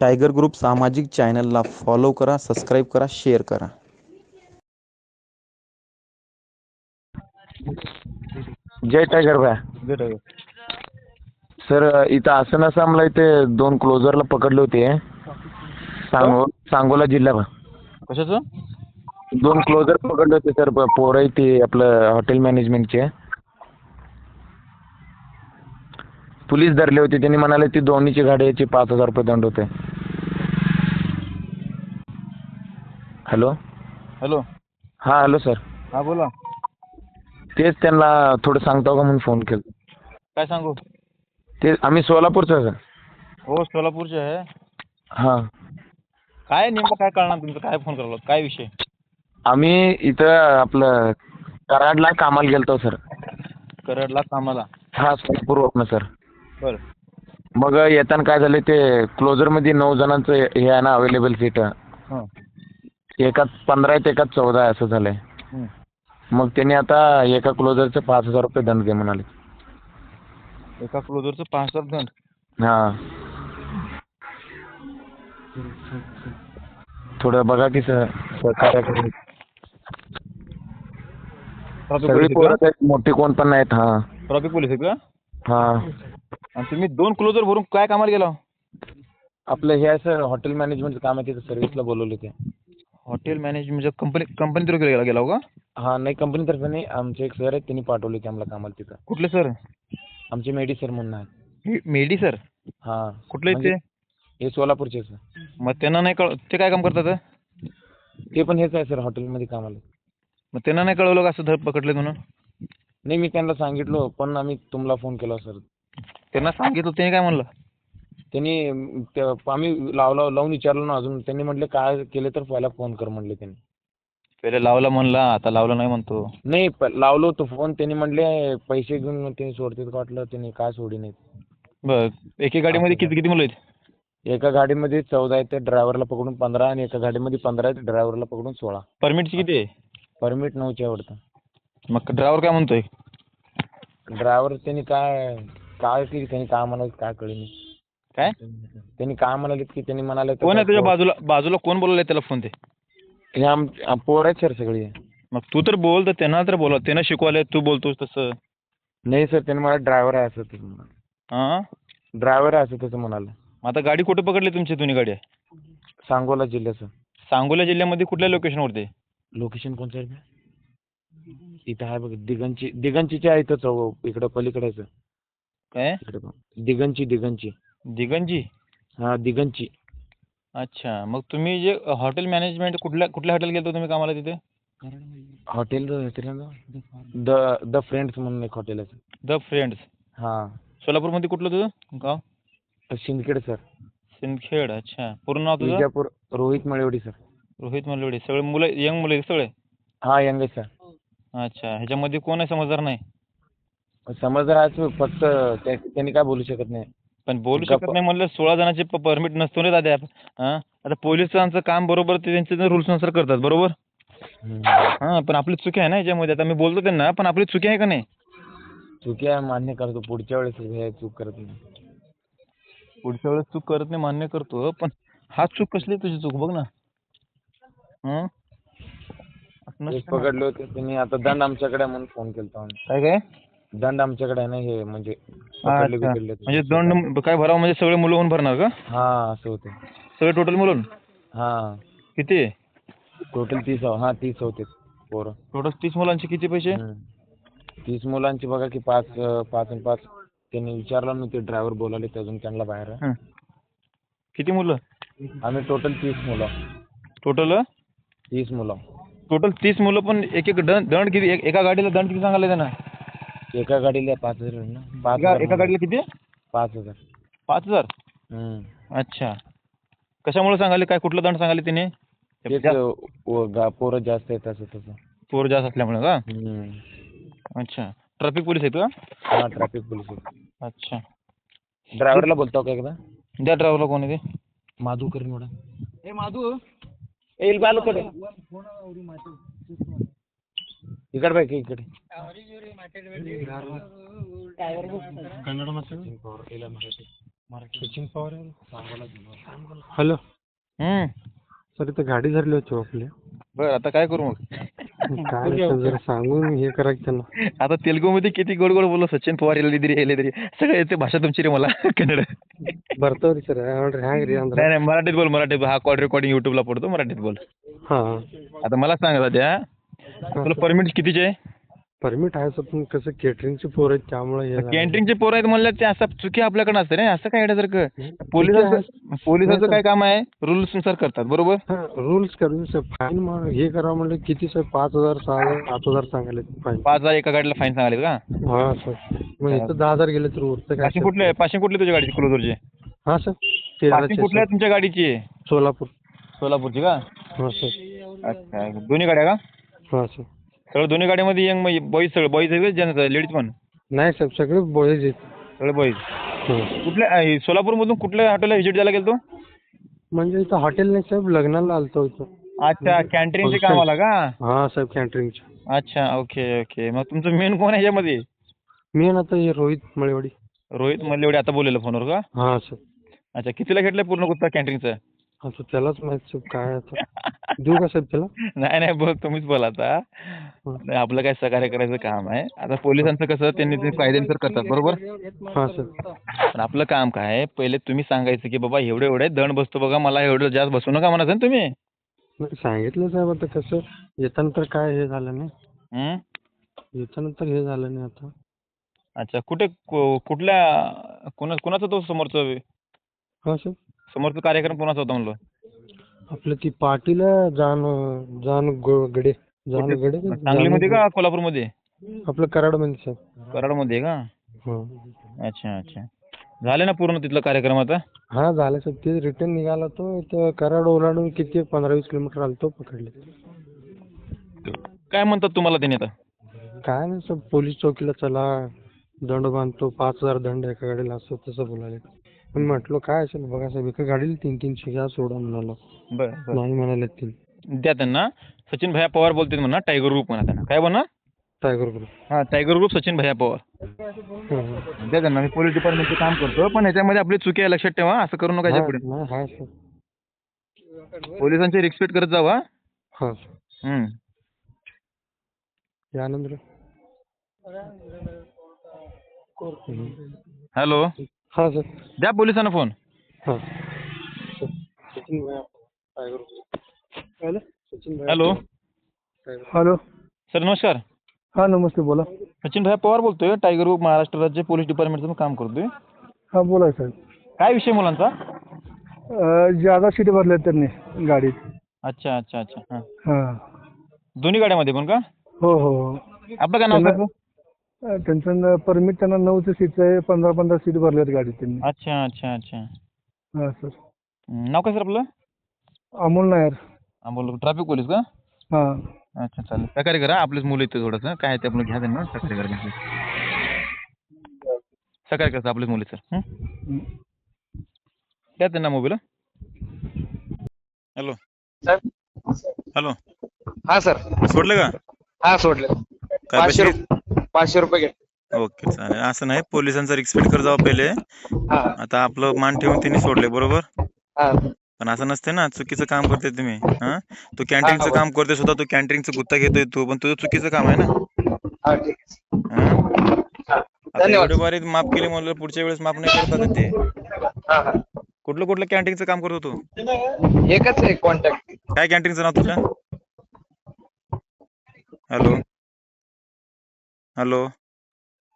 Tiger group सामाजिक चॅनलला follow करा सबस्क्राईब करा शेअर करा. जय टायगर भाई सर इथं असं नसं आम्हाला इथे दोन क्लोजरला पकडले होते. सांगो सांगोला जिल्हा भा. कशाचं? दोन क्लोजर पकडले होते सर पोरं ते आपलं हॉटेल मॅनेजमेंटचे. पोलीस धरले होते त्यांनी म्हणाले ती दोन्हीची गाड्याची पाच हजार रुपये दंड होते. हॅलो? हॅलो? हां हॅलो सर. हा बोला. तेच त्यांना थोडं सांगताव का म्हणून फोन केला. काय सांगू? ते आम्ही सोलापूरचं सर. हो सोलापूरचे आहे. हां. काय नेमकं काय कळणार तुमचं? काय फोन करायला काय विषय? आम्ही इथं आपलं कराडला कामाला गेलतो सर. करडला कामाला? हा सोलापूरवरनं सर. बरं. मग येताना काय झालं ते क्लोजरमध्ये नऊ जणांचं हे आहे ना अवेलेबल सीट हां. एकात पंधरा आहेत एकात चौदा आहे असं झालंय. मग त्यांनी आता एका क्लोजरचं पाच हजार रुपये दंड दे म्हणाले. एका क्लोजरचं पाच हजार दंड? हां. थोडं बघा की सर सहकार्य करून. ट्रॉफिक सगळी पोलीस पोरं आहेत, मोठी कोण पण नाहीत हां. ट्रॉफिक पोलीस आहे का? हां. आणि तुम्ही दोन क्लोजर भरून काय कामाला गेला? आपलं हे आहे सर हॉटेल मॅनेजमेंटचं काम आहे तिथं सर्व्हिसला बोलवले ते. Hotel management company company through गेला गेला हो का? हां नाही कंपनीतर्फे नाही. आमचे एक सर आहेत त्यांनी पाठवले ते आम्हाला कामाला तिथं. कुठले सर आमचे मेडी सर म्हणून आहेत. मेडी सर हां. कुठले म्हणजे ते? हे सोलापूरचे सर मग त्यांना नाही कळ ते काय काम करतात ते पण हेच आहे सर हॉटेलमध्ये कामाला. मग त्यांना नाही कळवलं का असं धर पकडले म्हणून? नाही मी त्यांना सांगितलं पण आम्ही तुम्हाला फोन केला सर त्यांना सांगितलं त्याने काय म्हणलं? त्यांनी अं, ते- आम्ही लावला लावून विचारलं ना अजून त्यांनी म्हटले काय केले तर पहिला फोन कर म्हणले त्यांनी. पहिले लावला म्हणला आता लावला नाही म्हणतो. नाही प- लावलो होतो फोन त्यांनी म्हटले पैसे घेऊन त्यांनी सोडतात का वाटलं त्यांनी काय सोडी नाहीत. बर एके गाडीमध्ये किती किती मुलं आहेत? एका गाडीमध्ये चौदा आहेत ड्रायव्हरला पकडून पंधरा आणि एका गाडीमध्ये पंधरा आहेत ड्रायव्हरला पकडून सोळा. परमिटची किती आहे? परमिट नऊचे आवडतं मग ड्रायव्हर काय म्हणतोय? ड्रायव्हर त्यांनी काय काय की त्यांनी काय म्हणाले काय कळले नाही. काय? त्यांनी काय म्हणाले की त्यांनी म्हणाले कोण आहे तुझ्या बाजूला बाजूला कोण बोलवलंय त्याला फोन ते? आम पोरं आहेत सर सगळी. मग तू तर बोल तर त्यांना तर बोला त्यांना शिकवायला तू बोलतोस तसं. नाही सर त्यांनी मला ड्रायव्हर आहे असं तसं म्हणाले. हां? ड्रायव्हर आहे असं तसं म्हणाले. मग आता गाडी कुठे पकडली तुमची दोन्ही गाड्या सांगोला जिल्ह्याचं सांगोला जिल्ह्यामध्ये कुठल्या लोकेशनवरती लोकेशन कोणतं आहे? इथं आहे बघ दिगंची दिगंचीच्या आहे इथं चौ इकडं पलीकडेच काय. दिगंची दिगंची. दिगंजी? हा दिगंची. अच्छा. मग तुम्ही जे हॉटेल मॅनेजमेंट कुठल्या कुठल्या हॉटेल गेलो तुम्ही कामाला तिथे? हॉटेल द द फ्रेंड्स म्हणून एक हॉटेल आहे. द फ्रेंड्स हा. सोलापूरमध्ये कुठलं तुझं? गाव? शिंदखेड सर. सिंदखेड. अच्छा. पूर्ण नाव तुझं? विजापूर रोहित मळेवडी सर. रोहित मल्लोडे सगळे मुलं यंग मुलं आहेत सगळे? हा यंग आहे सर. अच्छा. ह्याच्यामध्ये कोण आहे समजदार नाही? समजदार फक्त त्या- त्यांनी काय बोलू शकत नाही. पण बोलू शकत नाही म्हणलं सोळा जणांचे परमिट नसतो रे दादा. हां? आता पोलिसांचं काम बरोबर ते त्यांचे रुल्सनुसार करतात बरोबर. हां पण आपली चुकी आहे ना याच्यामध्ये. आता मी बोलतो त्यांना पण आपली चुकी आहे का नाही? चुकी आहे मान्य करतो. पुढच्या वेळेस चूक करत नाही. पुढच्या वेळेस चूक करत नाही मान्य करतो. पण हा चूक कसली तुझी चूक? बघ ना. हं? पकडले होते त्यांनी आता दंड आमच्याकडे म्हणून फोन आम्ही. काय काय? दंड आमच्याकडे आहे ना हे म्हणजे पकडले अच्छा. बिकडले म्हणजे दंड काय भरावं? म्हणजे सगळे मुलं होऊन भरणार का? हा असं होते. सगळे टोटल मुलं हा. किती? टोटल तीस हो- हा तीस होते पोरं. टोटल तीस मुलांचे किती पैसे? हम्म. तीस मुलांची बघा की पाच अं, पाच आणि पाच. त्यांनी विचारलं ना ते ड्रायव्हर बोलावले ते अजून त्यांना बाहेर. आहे. हं. किती मुलं? आम्ही टोटल तीस मुलं. टोटल तीस मुलं. टोटल तीस मुलं पण एक एक दंड दंड किती एक- एका गाडीला दंड किती सांगायला त्यांना एका गाडीला पाच हजार ना? पाच एका हजार एका गाडीला किती? पाच हजार. पाच हजार? हम्म. अच्छा. कशामुळे सांगाले काय कुठलं दंड सांगाले तिने? तेच जास्त- अं, व- गा- पोरं जास्त आहेत असं तसं. पोर जास्त असल्यामुळे का? हम्म. अच्छा. ट्रॅफिक पोलीस आहेत का? हा ट्रॅफिक पोलीस अच्छा. ड्रायव्हरला बोलतो का एकदा? द्या ड्रायव्हरला कोण आहे ते. माधू करीन मोडा ए माधू. येईल बालू कडे इकडे बाय इकडे. ಕನ್ನಡ ಮಾತಾಡು ಇಲ್ಲ Marathi Sachin Pawar hello hmm sir इथं गाडी धरली होती हो आपली बर आता काय करू मग काय नाही सर जरा सांगून हे करा की त्यांना आता तेलगू मध्ये किती गोड गोड बोललो सचिन पवार ಎಲ್ಲಿ ಇದ್ರಿ ಎಲ್ಲಿದ್ರಿ सगळं येते भाषा तुमची रे मला कन्नड ಬರ್ತವ್ರಿ ಸರ್ ನೋಡ್ರಿ ಹ್ಯಾಂಗ್ರಿ ಅಂದ್ರೆ नाही नाही मराठीत बोल मराठीत हा कॉल रेकॉर्डिंग युट्यूबला पडतो मराठीत बोल हा आता मला सांग सध्या तुला परमिट कितीचे आहे परमिट आहे सर पण कसं केटरिंगचे पोर आहेत त्यामुळे हे झालं. कॅन्टीनचे पोरं आहेत म्हणलं ते असं चुकी आपल्याकडे असते रे असं काय येण्यासारखं पोलिसाचं पोलिसाचं काय काम आहे? रुल्सनुसार करतात बरोबर? हा रूल्स करून फाईन हे करा म्हणलं किती सर? पाच हजार सहा हजार आठ हजार सांगायले फाईन पाच हजार एका गाडीला फाईन सांगाले का? हा सर. मग इथं दहा हजार गेले तर उरतं काय सर? कुठले पाशिंग कुठले तुझ्या गाडीची क्लोजरची हा सर. तेराशे कुठल्या सर. तुमच्या गाडीची? सोलापूर. सोलापूरची का? हा सर. अच्छा दोन्ही गाड्या का? हा सर. सगळं दोन्ही गाड्यामध्ये यंग बॉईज सगळं बॉईज आहे जेंट्स लेडीज पण? नाही साहेब सगळे बोळेच आहेत. सगळे बॉईज हं. कुठल्या अं, सोलापूरमधून कुठल्या हॉटेलला व्हिजिट द्यायला गेलो म्हणजे इथं हॉटेल नाही साहेब लग्नाला आलतो इथं. अच्छा कॅन्टीनचे कामाला का? हा साहेब कॅटरिंगच्या अच्छा ओके ओके मग तुमचं मेन कोण आहे याच्यामध्ये मी ना आता हे रोहित मळेवाडी. रोहित मल्लेवडे आता बोललेलं फोनवर का? हा सर अच्छा कितीला घेतलं पूर्ण गुत्ता कॅन्टीनचं आता त्यालाच माहीत साहेब काय आता? देऊ का साहेब त्याला? नाही नाही बोल तुम्हीच बोला आता. नाही, आपलं काय सहकार्य करायचं काम आहे. आता पोलिसांचं कसं त्यांनी ते कायद्यानुसार करतात बरोबर? हा सर पण आपलं काम काय आहे पहिले तुम्ही सांगायचं की बाबा एवढे एवढे दंड बसतो बघा मला एवढं जास्त बसू नका म्हणायचं ना तुम्ही? नाही, सांगितलं साहेब आता कसं येताना तर काय हे झालं नाही. हं? येताना तर हे झालं नाही आता. अच्छा कुठे कु- कुठल्या कोणा कोणाचा तो समोरचं? हा सर समोरचा कार्यक्रम कोणाचा होता म्हणलं? आपलं ती पाटीला जाण गो- गडे. कुठे? गडे का? सांगलीमध्ये का कोल्हापूरमध्ये? आपलं कराडमध्ये साहेब कराडमध्ये का? हा. अच्छा अच्छा. झाले ना पूर्ण तिथला कार्यक्रम आता? हा झालं साहेब ते रिटर्न निघाला तो. कराड ओलांडून किती पंधरा वीस किलोमीटर आलतो पकडले. काय म्हणतात तुम्हाला त्याने आता? काय नाही सर. पोलीस चौकीला चला. दंड बांधतो. पाच हजार दंड एका गाडीला असतो तसं बोलायले. पण म्हटलं काय असेल बघा साहेब एका गाडीला तीन तीनशे घ्या सोडा म्हणालो बरं बरं. नाही म्हणाले तीन. द्या त्यांना. सचिन भैया पवार बोलतील म्हणा टायगर ग्रुप म्हणा त्यांना. काय म्हणा टायगर ग्रुप हा टायगर ग्रुप सचिन भैया पवार. द्या त्यांना मी पोलीस डिपार्टमेंटचं काम करतो पण याच्यामध्ये आपली चुकी आहे लक्षात ठेवा असं करू नका याच्यापुढे. सर पोलिसांची रिस्पेक्ट करत जावा. हा. सर हम्म. यानंतर हॅलो हा सर. द्या पोलिसांना फोन. हा. Sir Sachin hello. Sachin hello. Hello. Sir नमस्कार. हा नमस्ते बोला. सचिन भैया पवार बोलतोय. टायगर ग्रुप महाराष्ट्र राज्य पोलीस डिपार्टमेंटचं मी काम करतोय. हा बोला साहेब काय विषय मुलांचा? ज्यादा सीट भरल्या त्यांनी गाडीत. अच्छा अच्छा अच्छा. हा. हा. दोन्ही गाड्यामध्ये पण का? हो हो. हो आपलं काय नाव त्यांना- अ, त्यांचं परमिट त्यांना नऊचं सीटचं आहे पंधरा पंधरा सीट भरल्यात गाडीत त्यांनी. अच्छा अच्छा अच्छा. हा सर. हम्म, नाव काय सर आपलं? अमोल नायर. अमोल ट्रॅफिक पोलीस का? हा. अच्छा चालेल. सहकार्य करा आपलेच मुलं येते थोडंसं. काय आहे ते आपलं घ्या त्यांना सहकार्य करा. सहकार्य करता आपलेच मुली सर हं? द्या त्यांना मोबाईल हॅलो हॅलो हा सर. सोडलं का? हा सोडले. काय पाचशे बशी रुप- पाचशे रुपये घे ओके चालेल. असं नाही पोलिसांचा रिस्पेक्ट कर जावं पहिले. हा. आता आपलं मान ठेवून त्यांनी सोडले बरोबर? हा. पण असं नसते ना चुकीचं काम करते तुम्ही हा? तू कॅन्टीनचं. काम करते सुद्धा तू कॅन्टीनचं गुत्ता घेतोय तू पण तुझं चुकीचं काम आहे ना? हा ठीक आहे. आता धन्यवाद. एवढे बारीक माफ केले म्हणलं पुढच्या वेळेस माफ नाही करत ते? हा हा. कुठलं कुठलं कॅन्टीनचं काम करतो तू? एकच आहे कॉन्टॅक्ट काय कॅन्टीनचं नाव तुझ्या हॅलो? हॅलो.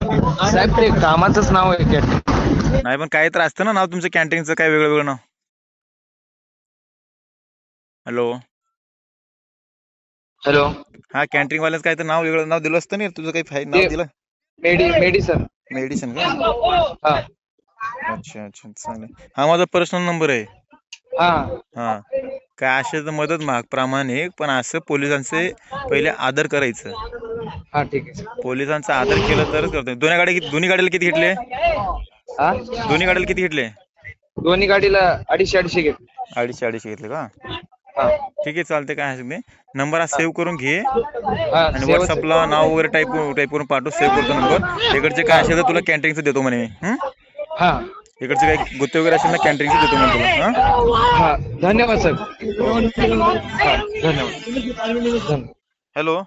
साहेब ते कामाचंच नाव आहे कॅट नाही पण काय तर असतं ना नाव तुमचं कॅन्टीनचं काय वेगळं वेगळं नाव? हॅलो. हॅलो. हा कॅन्टीन वाल्याचं काय तर नाव वेगळं नाव दिलं असतं ना तुझं काही फाय- नाव ते- दिलं? Medi medicine. का? हा. अच्छा अच्छा चालेल हा माझा पर्सनल नंबर आहे. हा. हा. काय असेल तर मदत माग प्रामाणिक पण असं पोलिसांचे पहिले आदर करायचं. हा ठीक आहे. सर पोलिसांचा आदर केलं तरच करतो. दोन्ही किती- दोन्ही गाडीला किती घेतले? हा? दोन्ही गाडीला किती घेतले? दोन्ही गाडीला अडीचशे अडीचशे घे अडीचशे अडीचशे घेतले का? हा. ठीक आहे चालते काय हरकत नाही. नंबर हा सेव्ह करून घे. हा आणि सेवच व्हॉट्सअपला नाव वगैरे टाईप टाईप करून पाठव सेव्ह करतो नंबर. इकडचे काय असेल तर तुला कॅन्टीनचं देतो म्हणे मी. हं? हा. इकडचे काही गुत्ते वगैरे असेल ना कॅन्टीनचे देतो मी तुला. हां? हा. धन्यवाद साहेब. हा धन्यवाद. धन्यवाद. हॅलो